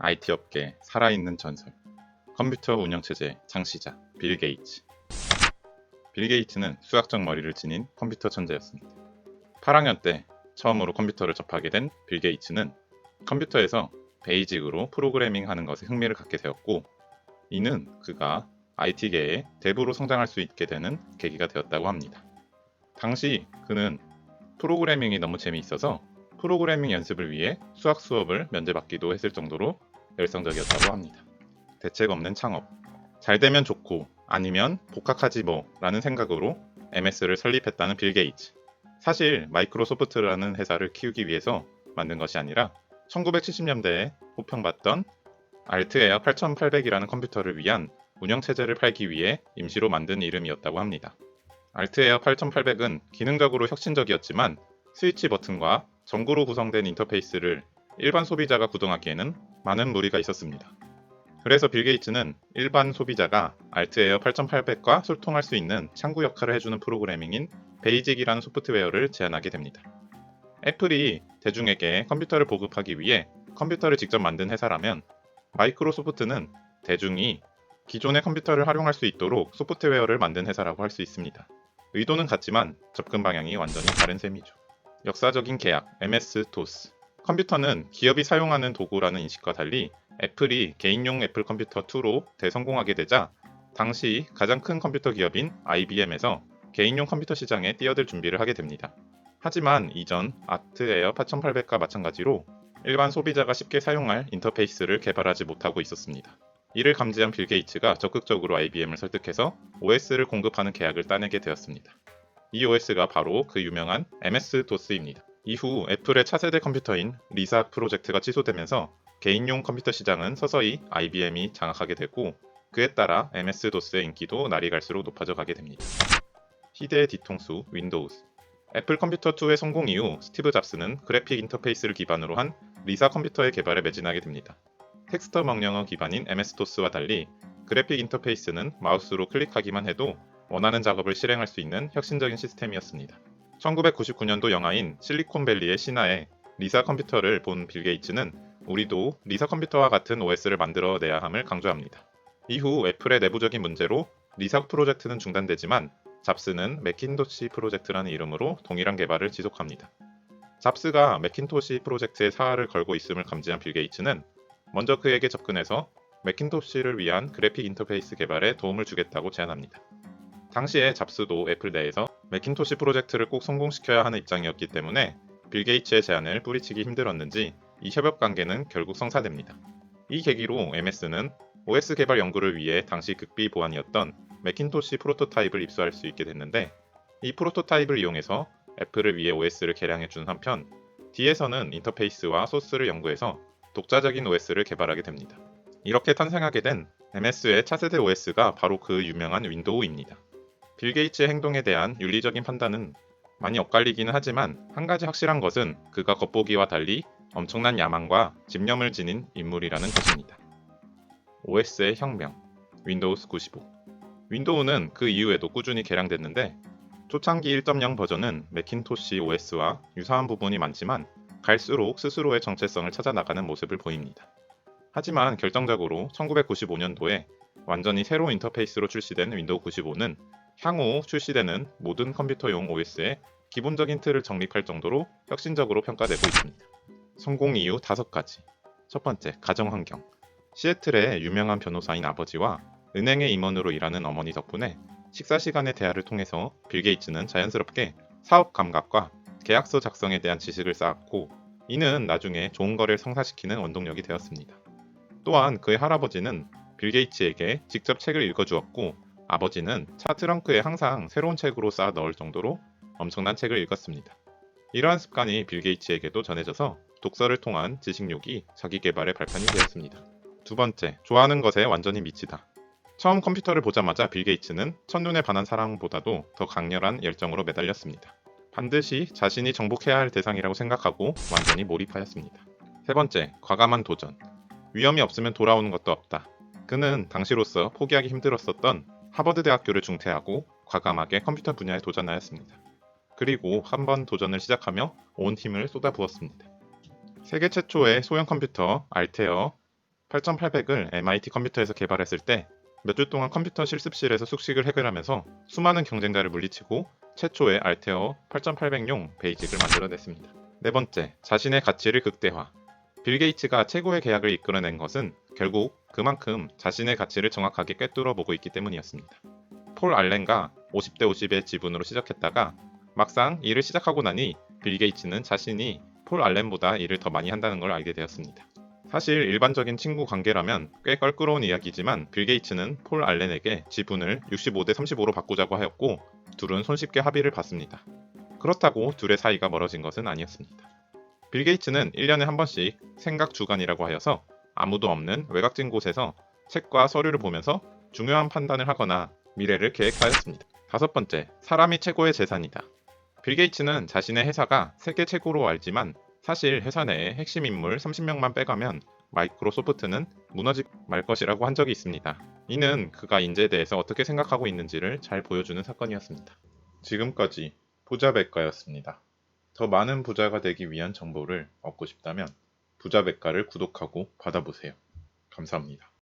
IT 업계 살아있는 전설. 컴퓨터 운영체제 창시자 빌 게이츠. 빌 게이츠는 수학적 머리를 지닌 컴퓨터 천재였습니다. 8학년 때 처음으로 컴퓨터를 접하게 된 빌 게이츠는 컴퓨터에서 베이직으로 프로그래밍 하는 것에 흥미를 갖게 되었고 이는 그가 IT계의 대부로 성장할 수 있게 되는 계기가 되었다고 합니다. 당시 그는 프로그래밍이 너무 재미있어서 프로그래밍 연습을 위해 수학 수업을 면제받기도 했을 정도로 열성적이었다고 합니다. 대책 없는 창업. 잘 되면 좋고 아니면 복학하지 뭐 라는 생각으로 MS를 설립했다는 빌 게이츠. 사실 마이크로소프트라는 회사를 키우기 위해서 만든 것이 아니라 1970년대에 호평받던 알트에어 8800이라는 컴퓨터를 위한 운영체제를 팔기 위해 임시로 만든 이름이었다고 합니다. 알트에어 8800은 기능적으로 혁신적이었지만 스위치 버튼과 전구로 구성된 인터페이스를 일반 소비자가 구동하기에는 많은 무리가 있었습니다. 그래서 빌 게이츠는 일반 소비자가 알트에어 8800과 소통할 수 있는 창구 역할을 해주는 프로그래밍인 베이직이라는 소프트웨어를 제안하게 됩니다. 애플이 대중에게 컴퓨터를 보급하기 위해 컴퓨터를 직접 만든 회사라면 마이크로소프트는 대중이 기존의 컴퓨터를 활용할 수 있도록 소프트웨어를 만든 회사라고 할 수 있습니다. 의도는 같지만 접근 방향이 완전히 다른 셈이죠. 역사적인 계약 MS-DOS 컴퓨터는 기업이 사용하는 도구라는 인식과 달리 애플이 개인용 애플 컴퓨터 2로 대성공하게 되자 당시 가장 큰 컴퓨터 기업인 IBM에서 개인용 컴퓨터 시장에 뛰어들 준비를 하게 됩니다. 하지만 이전 아트 에어 8800과 마찬가지로 일반 소비자가 쉽게 사용할 인터페이스를 개발하지 못하고 있었습니다. 이를 감지한 빌 게이츠가 적극적으로 IBM을 설득해서 OS를 공급하는 계약을 따내게 되었습니다. 이 OS가 바로 그 유명한 MS-DOS입니다. 이후 애플의 차세대 컴퓨터인 리사 프로젝트가 취소되면서 개인용 컴퓨터 시장은 서서히 IBM이 장악하게 되고 그에 따라 MS-DOS의 인기도 날이 갈수록 높아져 가게 됩니다. 희대의 뒤통수 윈도우즈 애플 컴퓨터 2의 성공 이후 스티브 잡스는 그래픽 인터페이스를 기반으로 한 리사 컴퓨터의 개발에 매진하게 됩니다. 텍스터 명령어 기반인 MS-DOS와 달리 그래픽 인터페이스는 마우스로 클릭하기만 해도 원하는 작업을 실행할 수 있는 혁신적인 시스템이었습니다. 1999년도 영화인 실리콘밸리의 신화에 리사 컴퓨터를 본 빌 게이츠는 우리도 리사 컴퓨터와 같은 OS를 만들어 내야 함을 강조합니다. 이후 애플의 내부적인 문제로 리사 프로젝트는 중단되지만 잡스는 맥킨토시 프로젝트라는 이름으로 동일한 개발을 지속합니다. 잡스가 맥킨토시 프로젝트에 사활을 걸고 있음을 감지한 빌 게이츠는 먼저 그에게 접근해서 맥킨토시를 위한 그래픽 인터페이스 개발에 도움을 주겠다고 제안합니다. 당시에 잡스도 애플 내에서 맥킨토시 프로젝트를 꼭 성공시켜야 하는 입장이었기 때문에 빌 게이츠의 제안을 뿌리치기 힘들었는지 이 협업 관계는 결국 성사됩니다. 이 계기로 MS는 OS 개발 연구를 위해 당시 극비 보안이었던 맥킨토시 프로토타입을 입수할 수 있게 됐는데 이 프로토타입을 이용해서 애플을 위해 OS를 개량해 준 한편 뒤에서는 인터페이스와 소스를 연구해서 독자적인 OS를 개발하게 됩니다. 이렇게 탄생하게 된 MS의 차세대 OS가 바로 그 유명한 윈도우입니다. 빌 게이츠의 행동에 대한 윤리적인 판단은 많이 엇갈리기는 하지만 한 가지 확실한 것은 그가 겉보기와 달리 엄청난 야망과 집념을 지닌 인물이라는 것입니다. OS의 혁명 윈도우스 95 윈도우는 그 이후에도 꾸준히 개량됐는데 초창기 1.0 버전은 맥킨토시 OS와 유사한 부분이 많지만 갈수록 스스로의 정체성을 찾아 나가는 모습을 보입니다. 하지만 결정적으로 1995년도에 완전히 새로운 인터페이스로 출시된 윈도우 95는 향후 출시되는 모든 컴퓨터용 OS의 기본적인 틀을 정립할 정도로 혁신적으로 평가되고 있습니다. 성공 이유 5가지. 첫 번째, 가정 환경. 시애틀의 유명한 변호사인 아버지와 은행의 임원으로 일하는 어머니 덕분에 식사 시간의 대화를 통해서 빌 게이츠는 자연스럽게 사업 감각과 계약서 작성에 대한 지식을 쌓았고 이는 나중에 좋은 거래를 성사시키는 원동력이 되었습니다. 또한 그의 할아버지는 빌 게이츠에게 직접 책을 읽어주었고 아버지는 차 트렁크에 항상 새로운 책으로 쌓아 넣을 정도로 엄청난 책을 읽었습니다. 이러한 습관이 빌 게이츠에게도 전해져서 독서를 통한 지식욕이 자기 개발의 발판이 되었습니다. 두 번째, 좋아하는 것에 완전히 미치다. 처음 컴퓨터를 보자마자 빌 게이츠는 첫눈에 반한 사랑보다도 더 강렬한 열정으로 매달렸습니다. 반드시 자신이 정복해야 할 대상이라고 생각하고 완전히 몰입하였습니다. 세 번째, 과감한 도전. 위험이 없으면 돌아오는 것도 없다. 그는 당시로서 포기하기 힘들었었던 하버드 대학교를 중퇴하고 과감하게 컴퓨터 분야에 도전하였습니다. 그리고 한 번 도전을 시작하며 온 힘을 쏟아부었습니다. 세계 최초의 소형 컴퓨터 알테어 8800을 MIT 컴퓨터에서 개발했을 때 몇 주 동안 컴퓨터 실습실에서 숙식을 해결하면서 수많은 경쟁자를 물리치고 최초의 알테어 8800용 베이직을 만들어냈습니다. 네 번째, 자신의 가치를 극대화. 빌 게이츠가 최고의 계약을 이끌어낸 것은 결국 그만큼 자신의 가치를 정확하게 꿰뚫어 보고 있기 때문이었습니다. 폴 알렌과 50대 50의 지분으로 시작했다가 막상 일을 시작하고 나니 빌 게이츠는 자신이 폴 알렌보다 일을 더 많이 한다는 걸 알게 되었습니다. 사실 일반적인 친구 관계라면 꽤 껄끄러운 이야기지만 빌 게이츠는 폴 알렌에게 지분을 65대 35로 바꾸자고 하였고 둘은 손쉽게 합의를 봤습니다. 그렇다고 둘의 사이가 멀어진 것은 아니었습니다. 빌 게이츠는 1년에 한 번씩 생각 주간이라고 하여서 아무도 없는 외곽진 곳에서 책과 서류를 보면서 중요한 판단을 하거나 미래를 계획하였습니다. 다섯 번째, 사람이 최고의 재산이다. 빌 게이츠는 자신의 회사가 세계 최고로 알지만 사실 회사 내의 핵심 인물 30명만 빼가면 마이크로소프트는 무너질 말 것이라고 한 적이 있습니다. 이는 그가 인재에 대해서 어떻게 생각하고 있는지를 잘 보여주는 사건이었습니다. 지금까지 부자백과였습니다. 더 많은 부자가 되기 위한 정보를 얻고 싶다면 부자백과를 구독하고 받아보세요. 감사합니다.